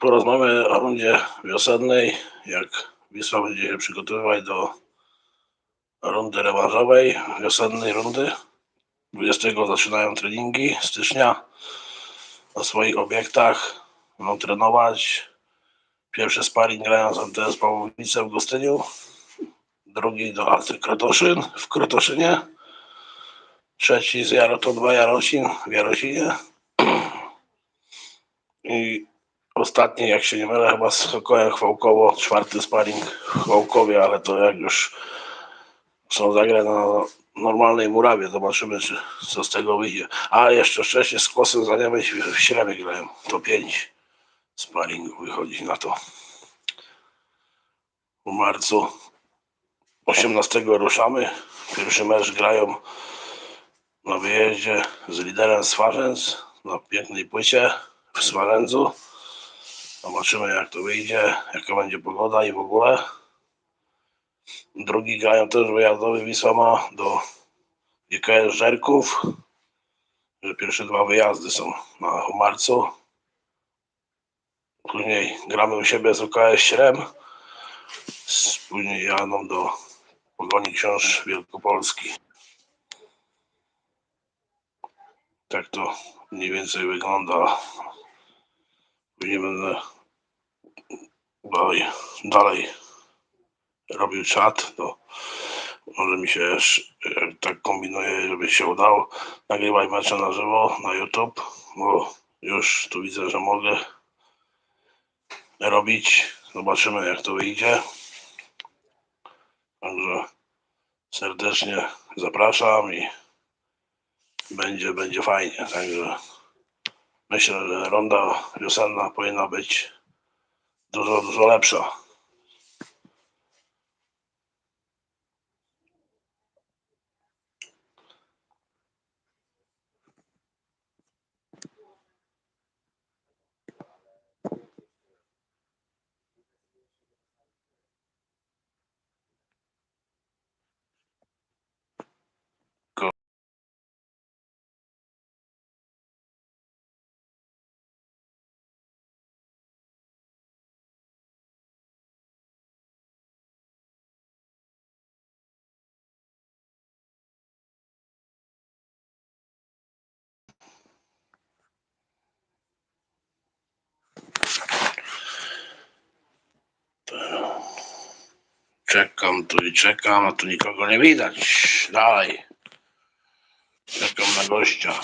porozmawiamy o rundzie wiosennej, jak Wisła będzie się przygotowywać do rundy rewanżowej, wiosennej rundy. 20 zaczynają treningi stycznia na swoich obiektach. Będą trenować. Pierwszy sparring grają z MTS Pawłowice w Gostyniu. Drugi do Alty Krotoszyn w Krotoszynie. Trzeci z Jaroton 2 Jarocin w Jarocinie. I ostatni, jak się nie mylę, chyba z Hokojem Chwałkowo, czwarty sparring w Chwałkowie, ale to jak już są zagrane na normalnej murawie, zobaczymy, czy co z tego wyjdzie. A jeszcze wcześniej z Kłosem za Niemec w Śremie grałem, to pięć sparingów wychodzi na to. W marcu 18 ruszamy, pierwszy mecz grają na wyjeździe z liderem Swarzędz na pięknej płycie w Swarzędzu. Zobaczymy jak to wyjdzie, jaka będzie pogoda i w ogóle. Drugi grają też wyjazdowy Wisła ma do GKS Żerków. Że pierwsze dwa wyjazdy są na marcu. Później gramy u siebie z UKS Śrem. Później jadą do Pogoni Książ Wielkopolski. Tak to mniej więcej wygląda. Później będę dalej, robił czat, to może mi się tak kombinuję, żeby się udało nagrywać mecze na żywo na YouTube, bo już tu widzę, że mogę robić. Zobaczymy jak to wyjdzie. Także serdecznie zapraszam i będzie, będzie fajnie. Także myślę, że ronda wiosenna powinna być dużo, dużo lepsza. Tu i czekam, a tu nikogo nie widać. Dalej. Czekam na gościa.